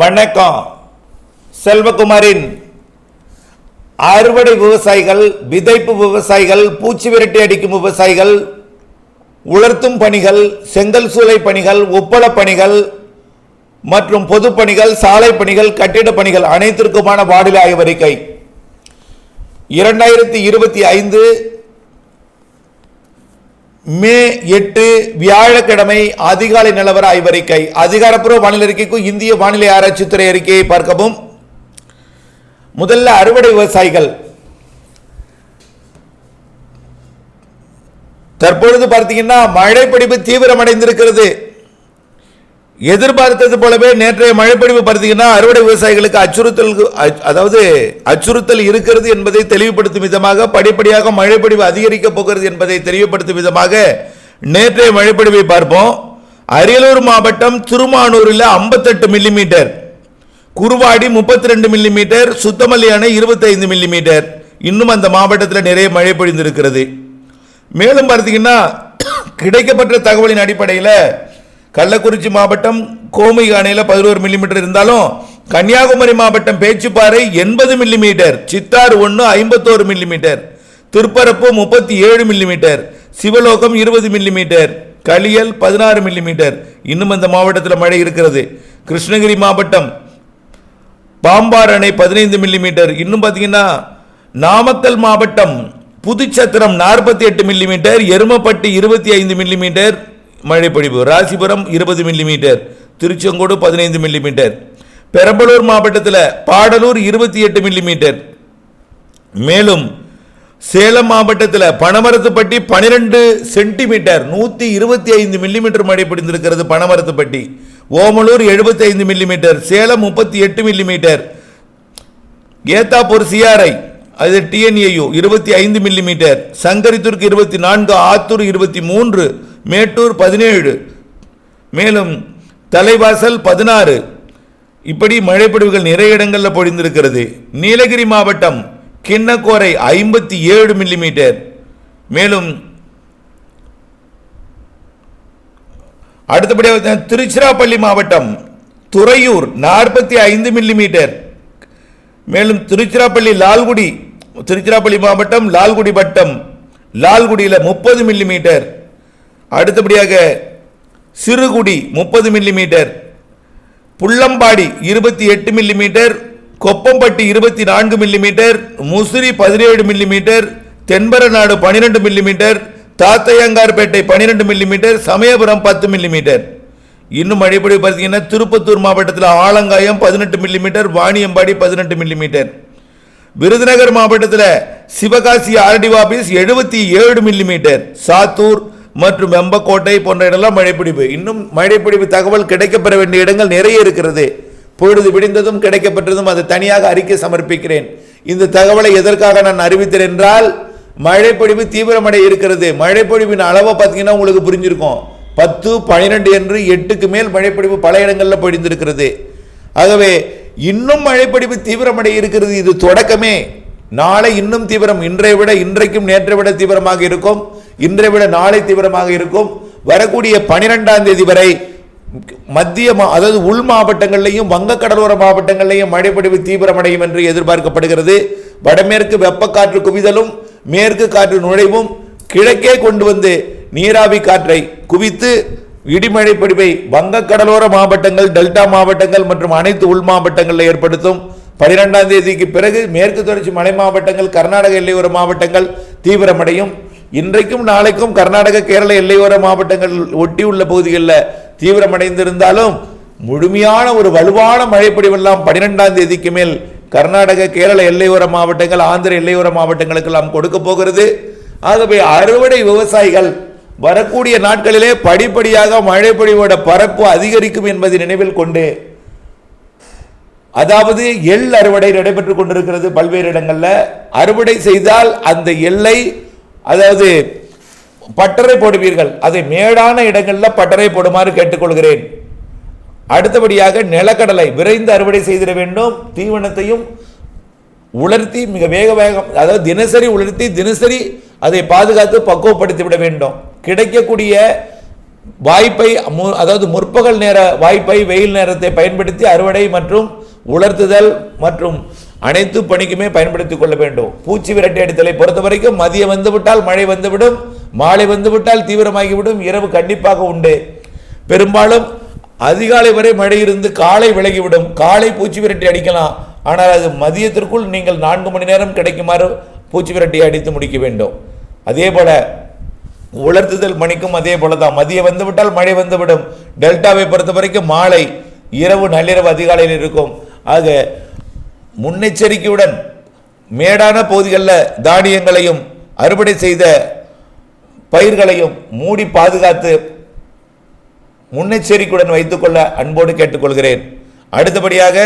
வணக்கம். செல்வகுமாரின் அறுவடை விவசாயிகள் விதைப்பு விவசாயிகள் பூச்சி விரட்டி அடிக்கும் விவசாயிகள் உலர்த்தும் பணிகள் செங்கல் சூளை பணிகள் உப்பள பணிகள் மற்றும் பொது பணிகள் சாலை பணிகள் கட்டிட பணிகள் அனைத்திற்குமான வானிலை ஆய்வறிக்கை. இரண்டாயிரத்தி இருபத்தி ஐந்து மே எட்டு வியாழக்கிழமை அதிகாலை நிலவர ஆய்வறிக்கை. அதிகாரப்பூர்வ வானிலை அறிக்கைக்கும் இந்திய வானிலை ஆராய்ச்சித்துறை அறிக்கையை பார்க்கவும். முதல்ல அறுவடை விவசாயிகள். தற்பொழுது பார்த்தீங்கன்னா மழைப்பிடிப்பு தீவிரமடைந்திருக்கிறது. எதிர்பார்த்தது போலவே நேற்றைய மழைப்பொழிவு பார்த்தீங்கன்னா அறுவடை விவசாயிகளுக்கு அச்சுறுத்தல் அதாவது அச்சுறுத்தல் இருக்கிறது என்பதை தெளிவுபடுத்தும் விதமாக படிப்படியாக மழைப்பொழிவு அதிகரிக்கப் போகிறது என்பதை தெளிவுபடுத்தும் விதமாக நேற்றைய மழைப்பொழிவை பார்ப்போம். அரியலூர் மாவட்டம் திருமானூரில் 58 மில்லிமீட்டர் குருவாடி முப்பத்தி ரெண்டு மில்லிமீட்டர் சுத்தமல்லி அணை இருபத்தைந்து மில்லிமீட்டர். இன்னும் அந்த மாவட்டத்தில் நிறைய மழை பொழிந்திருக்கிறது. மேலும் பார்த்தீங்கன்னா கிடைக்கப்பட்ட தகவலின் அடிப்படையில் கள்ளக்குறிச்சி மாவட்டம் கோமை அணையில் பதினோரு மில்லிமீட்டர் இருந்தாலும் கன்னியாகுமரி மாவட்டம் பேச்சுப்பாறை எண்பது மில்லிமீட்டர் சித்தார் ஒன்று ஐம்பத்தோரு மில்லிமீட்டர் திருப்பரப்பு முப்பத்தி ஏழு மில்லிமீட்டர் சிவலோகம் இருபது மில்லிமீட்டர் களியல் பதினாறு மில்லிமீட்டர் இன்னும் அந்த மாவட்டத்தில் மழை இருக்கிறது. கிருஷ்ணகிரி மாவட்டம் பாம்பார் அணை பதினைந்து மில்லிமீட்டர் இன்னும் பார்த்தீங்கன்னா நாமக்கல் மாவட்டம் புதுச்சத்திரம் நாற்பத்தி எட்டு மில்லிமீட்டர் எருமப்பட்டி இருபத்தி ஐந்து மில்லிமீட்டர் மழைப்பொழிவு. ராசிபுரம் இருபது மில்லிமீட்டர் திருச்செங்கோடு பதினைந்து மில்லிமீட்டர் பெரம்பலூர் மாவட்டத்தில் பாடலூர் இருபத்தி எட்டு மில்லிமீட்டர் மேலும் சேலம் மாவட்டத்தில் பனமரத்துப்பட்டி பனிரெண்டு சென்டிமீட்டர் நூற்றி இருபத்தி ஐந்து மில்லிமீட்டர் மழை பிடிந்திருக்கிறது பனமரத்துப்பட்டி. ஓமலூர் 75 ஐந்து மில்லிமீட்டர் சேலம் முப்பத்தி எட்டு மில்லிமீட்டர் ஏத்தாப்பூர் சிஆர்ஐ அது டிஎன்ஏயு இருபத்தி ஐந்து மில்லிமீட்டர் சங்கரித்தூருக்கு இருபத்தி நான்கு ஆத்தூர் இருபத்தி மூன்று. மேட்டூர் பதினேழு. மேலும் தலைவாசல் பதினாறு. இப்படி மழைப்பொழிவுகள் நிறைய இடங்களில் பொழிந்திருக்கிறது. நீலகிரி மாவட்டம் கிண்ணக்கோரை ஐம்பத்தி ஏழு மில்லிமீட்டர். மேலும் அடுத்தபடியாக பார்த்தீங்கன்னா திருச்சிராப்பள்ளி மாவட்டம் துறையூர் நாற்பத்தி ஐந்து மில்லிமீட்டர். மேலும் திருச்சிராப்பள்ளி லால்குடி திருச்சிராப்பள்ளி மாவட்டம் லால்குடி வட்டம் லால்குடியில் முப்பது மில்லிமீட்டர். அடுத்தபடியாக சிறுகுடி முப்பது மில்லிமீட்டர் புள்ளம்பாடி இருபத்தி எட்டு மில்லிமீட்டர் கொப்பம்பட்டி இருபத்தி நான்கு மில்லிமீட்டர் முசிறி பதினேழு மில்லிமீட்டர் தென்பரநாடு பன்னிரெண்டு மில்லிமீட்டர் தாத்தையங்கார்பேட்டை பன்னிரெண்டு மில்லிமீட்டர் சமயபுரம் பத்து மில்லிமீட்டர். இன்னும் அடிப்படை பார்த்தீங்கன்னா திருப்பத்தூர் மாவட்டத்தில் ஆலங்காயம் பதினெட்டு மில்லிமீட்டர் வாணியம்பாடி பதினெட்டு மில்லிமீட்டர். விருதுநகர் மாவட்டத்தில் சிவகாசி ஆர்டி ஆபீஸ் எழுபத்தி ஏழு மில்லிமீட்டர் சாத்தூர் மற்றும் வெம்பக்கோட்டை போன்ற இடம்லாம் மழைப்பிடிப்பு. இன்னும் மழைப்பிடிப்பு தகவல் கிடைக்கப்பெற வேண்டிய இடங்கள் நிறைய இருக்கிறது. பொழுது விடிந்ததும் கிடைக்கப்பெற்றதும் அதை தனியாக அறிக்கை சமர்ப்பிக்கிறேன். இந்த தகவலை எதற்காக நான் அறிவித்தேன் என்றால் மழைப்பொழிவு தீவிரமடை இருக்கிறது. மழைப்பொழிவின் அளவை பார்த்தீங்கன்னா உங்களுக்கு புரிஞ்சிருக்கும். பத்து பன்னிரெண்டு என்று எட்டுக்கு மேல் மழைப்பொழிவு பல இடங்களில் பொழிந்திருக்கிறது. ஆகவே இன்னும் மழைப்பொழிவு தீவிரமடை இருக்கிறது. இது தொடக்கமே. நாளை இன்னும் தீவிரம் இன்றை விட இன்றைக்கும் நேற்றை விட தீவிரமாக இருக்கும். இன்றை விட நாளை தீவிரமாக இருக்கும். வரக்கூடிய பனிரெண்டாம் தேதி வரை மத்திய மா- அதாவது உள் மாவட்டங்கள்லையும் வங்க கடலோர மாவட்டங்கள்லையும் மழைப்பொழிவு தீவிரமடையும் என்று எதிர்பார்க்கப்படுகிறது. வடமேற்கு வெப்பக்காற்று குவிதலும் மேற்கு காற்று நுழைவும் கிழக்கே கொண்டு வந்து நீராவி காற்றை குவித்து இடிமழை பொழிவை வங்க கடலோர மாவட்டங்கள் டெல்டா மாவட்டங்கள் மற்றும் அனைத்து உள் மாவட்டங்களில் ஏற்படுத்தும். பனிரெண்டாம் தேதிக்கு பிறகு மேற்கு தொடர்ச்சி மலை மாவட்டங்கள் கர்நாடக எல்லையோர மாவட்டங்கள் தீவிரமடையும். இன்றைக்கும் நாளைக்கும் கர்நாடக கேரள எல்லையோர மாவட்டங்கள் ஒட்டியுள்ள பகுதிகளில் தீவிரமடைந்திருந்தாலும் முழுமையான ஒரு வலுவான மழைப்பொழிவெல்லாம் பனிரெண்டாம் தேதிக்கு மேல் கர்நாடக கேரள எல்லையோர மாவட்டங்கள் ஆந்திர எல்லையோர மாவட்டங்களுக்கெல்லாம் கொடுக்க போகிறது. ஆகவே அறுவடை விவசாயிகள் வரக்கூடிய நாட்களிலே படிப்படியாக மழைப்பொழிவோட பரப்பு அதிகரிக்கும் என்பதை நினைவில் கொண்டு அதாவது எள் அறுவடை நடைபெற்றுக் கொண்டிருக்கிறது பல்வேறு இடங்களில். அறுவடை செய்தால் அந்த எல்லை அதாவது பட்டறை போடுவீர்கள். அதை மேடான இடங்களில் பட்டறை போடுமாறு கேட்டுக்கொள்கிறேன். அடுத்தபடியாக நிலக்கடலை விரைந்து அறுவடை செய்திட வேண்டும். தீவனத்தையும் உலர்த்தி மிக வேக வேகம் அதாவது தினசரி உலர்த்தி தினசரி அதை பாதுகாத்து பக்குவப்படுத்தி விட வேண்டும். கிடைக்கக்கூடிய வாய்ப்பை மு- அதாவது முற்பகல் நேர வாய்ப்பை வெயில் நேரத்தை பயன்படுத்தி அறுவடை மற்றும் உலர்த்துதல் மற்றும் அனைத்து பணிக்குமே பயன்படுத்திக் கொள்ள வேண்டும். பூச்சி விரட்டி அடித்தலை பொறுத்த வரைக்கும் மதியம் வந்துவிட்டால் மழை வந்துவிடும் மாலை வந்துவிட்டால் தீவிரமாகிவிடும் இரவு கண்டிப்பாக உண்டு. பெரும்பாலும் அதிகாலை வரை மழை இருந்து காலை விலகிவிடும். காலை பூச்சி விரட்டி அடிக்கலாம். ஆனால் அது மதியத்திற்குள் நீங்கள் நான்கு மணி நேரம் கிடைக்குமாறு பூச்சி விரட்டி அடித்து முடிக்க வேண்டும். அதே போல உலர்த்துதல் மணிக்கும் அதே போல தான் மதியம் வந்துவிட்டால் மழை வந்துவிடும். டெல்டாவை பொறுத்த வரைக்கும் மாலை இரவு நள்ளிரவு அதிகாலையில் இருக்கும். ஆக முன்னெச்சரிக்கையுடன் மேடான பகுதிகளில் தானியங்களையும் அறுவடை செய்த பயிர்களையும் மூடி பாதுகாத்து முன்னெச்சரிக்கையுடன் வைத்துக்கொள்ள அன்போடு கேட்டுக்கொள்கிறேன். அடுத்தபடியாக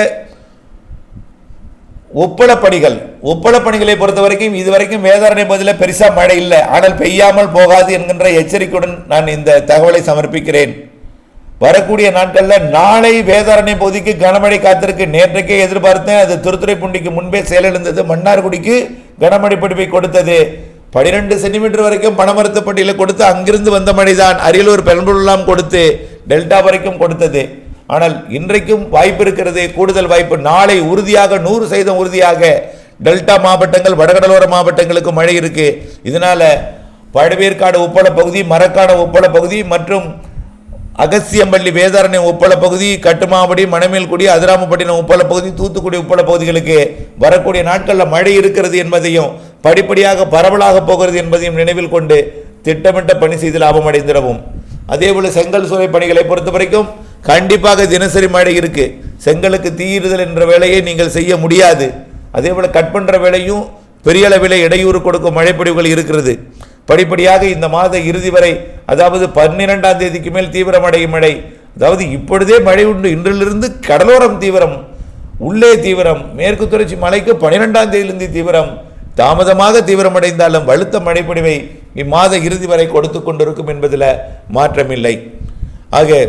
உப்பளப் பணிகள் பணிகளை பொறுத்த வரைக்கும் இதுவரைக்கும் வேதாரணை பகுதியில் பெருசாக மழை இல்லை. ஆனால் பெய்யாமல் போகாது என்கின்ற எச்சரிக்கையுடன் நான் இந்த தகவலை சமர்ப்பிக்கிறேன். வரக்கூடிய நாட்களில் நாளை வேதாரணை பகுதிக்கு கனமழை காத்திருக்கு. நேற்றைக்கே எதிர்பார்த்தேன். அது திருத்துறைப்பூண்டிக்கு முன்பே செயலிழந்தது. மன்னார்குடிக்கு கனமழை பிடிப்பை கொடுத்தது. பனிரெண்டு சென்டிமீட்டர் வரைக்கும் பனமரத்துப்பட்டியில் கொடுத்து அங்கிருந்து வந்த மழைதான். அரியலூர் பெரம்பலூர்லாம் கொடுத்து டெல்டா வரைக்கும் கொடுத்தது. ஆனால் இன்றைக்கும் வாய்ப்பு இருக்கிறது கூடுதல் வாய்ப்பு. நாளை உறுதியாக நூறு சதவீதம் உறுதியாக டெல்டா மாவட்டங்கள் வடகடலோர மாவட்டங்களுக்கு மழை இருக்குது இதனால் பழவேற்காடு உப்பள பகுதி மரக்காடு உப்பள பகுதி மற்றும் அகசியம்பள்ளி வேதாரண்யம் உப்பள பகுதி கட்டுமாவடி மணமேல்குடி அதிராமப்பட்டினம் உப்பள பகுதி தூத்துக்குடி உப்பள பகுதிகளுக்கு வரக்கூடிய நாட்களில் மழை இருக்கிறது என்பதையும் படிப்படியாக பரவலாக போகிறது என்பதையும் நினைவில் கொண்டு திட்டமிட்ட பணி செய்து லாபம் அடைந்திடவும். அதேபோல் செங்கல் சுவை பணிகளை பொறுத்த வரைக்கும் கண்டிப்பாக தினசரி மழை இருக்கு. செங்கலுக்கு தீயிடுதல் என்ற வேலையை நீங்கள் செய்ய முடியாது. அதேபோல் கட் பண்ணுற வேலையும் பெரிய அளவில் இடையூறு கொடுக்கும் மழைப்பொழிவுகள் இருக்கிறது. படிப்படியாக இந்த மாத இறுதி வரை அதாவது பன்னிரெண்டாம் தேதிக்கு மேல் தீவிரமடையும் மழை அதாவது இப்பொழுதே மழை உண்டு இன்றிலிருந்து கடலோரம் தீவிரம் உள்ளே தீவிரம் மேற்கு தொடர்ச்சி மலைக்கு பனிரெண்டாம் தேதியிலிருந்து தீவிரம் தாமதமாக தீவிரமடைந்தாலும் வலுத்த மழைப்பொழிவை இம்மாத இறுதி வரை கொடுத்து கொண்டிருக்கும் என்பதில் மாற்றமில்லை. ஆக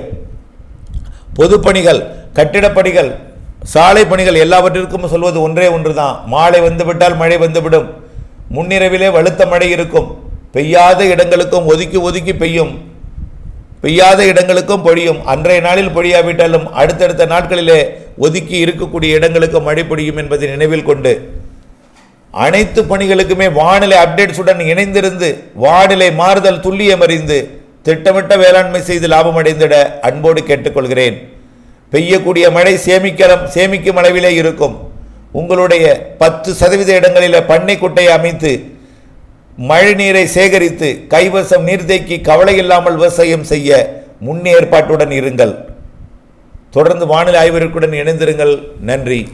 பொதுப்பணிகள் கட்டிடப்பணிகள் சாலை பணிகள் எல்லாவற்றிற்கும் சொல்வது ஒன்றே ஒன்று தான் மாலை வந்துவிட்டால் மழை வந்துவிடும். முன்னிரவிலே வலுத்த மழை இருக்கும். பெய்யாத இடங்களுக்கும் ஒதுக்கி ஒதுக்கி பெய்யும். பெய்யாத இடங்களுக்கும் பொழியும். அன்றைய நாளில் பொழியாவிட்டாலும் அடுத்தடுத்த நாட்களிலே ஒதுக்கி இருக்கக்கூடிய இடங்களுக்கு மழை பொழியும் என்பதை நினைவில் கொண்டு அனைத்து பணிகளுக்குமே வானிலை அப்டேட்ஸுடன் இணைந்திருந்து வானிலை மாறுதல் துல்லியம் அறிந்து திட்டமிட்ட வேளாண்மை செய்து லாபம் அடைந்திட அன்போடு கேட்டுக்கொள்கிறேன். பெய்யக்கூடிய மழை சேமிக்கலாம் சேமிக்கும் அளவிலே இருக்கும். உங்களுடைய பத்து சதவீத இடங்களில் பண்ணை குட்டையை அமைத்து மழை நீரை சேகரித்து கைவசம் நீர்த்தேக்கி கவலை இல்லாமல் விவசாயம் செய்ய முன்னேற்பாட்டுடன் இருங்கள். தொடர்ந்து வானிலை ஆய்வருக்குடன் இணைந்திருங்கள். நன்றி.